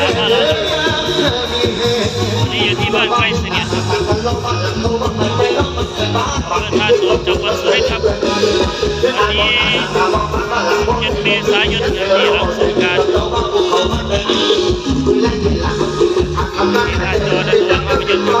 นนี้อยู่ที่บ้านใกล้เสนียดครับเพื่อทาสวมจังหวัดสุรินทร์ครับวันนี้เจ็ดเมษายนอย่างที่รับสงกรารที่ท่าจอนันวันภาพยนตร์ครั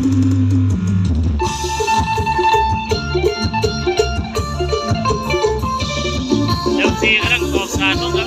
ลองประเสี่ยเดี๋ยวซีกำลังกอกสารนู่น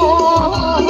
ส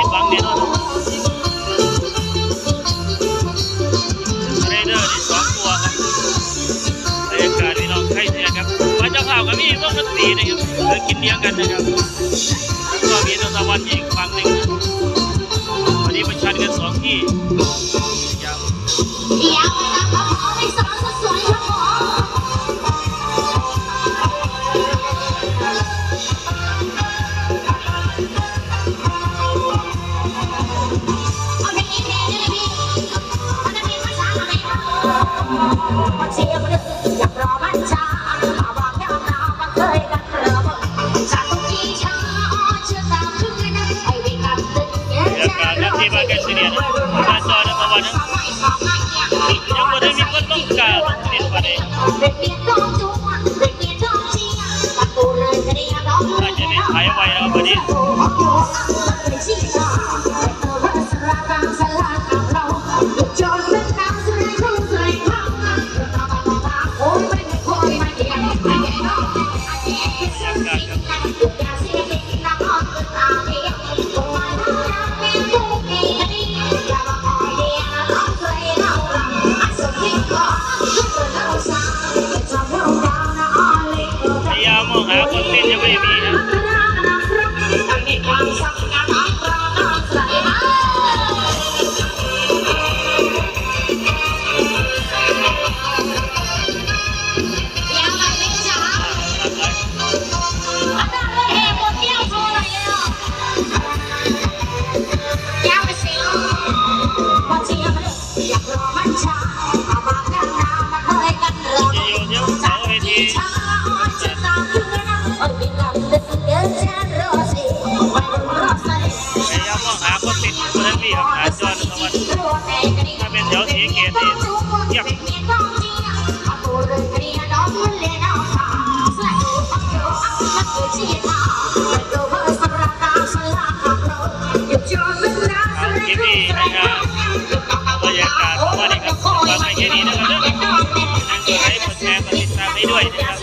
ผิดหวังแน่นอนเรเดอร์นี่สองตัวครับบรรยากาศพี่น้องใกล้เสนียครับมาเจ้าภากับพี่วงดนตรีนะครับเดินกินเลี้ยงกันนะครับ ยนประเด็นอาจจะได้ขายไว้แล้ววันนี้ พยายามมองหาคนติดคนนั้นพี่ครับหาจอห์นตะวันถ้าเป็นแถวสีเกตนี่เยี่ยมเอาคลิปนี้นะครับบรรยากาศว่านี่ครับฟังให้แค่นี้นะครับเด้อยังกดไลค์กดแชร์กดติดตามให้ด้วยนะครับ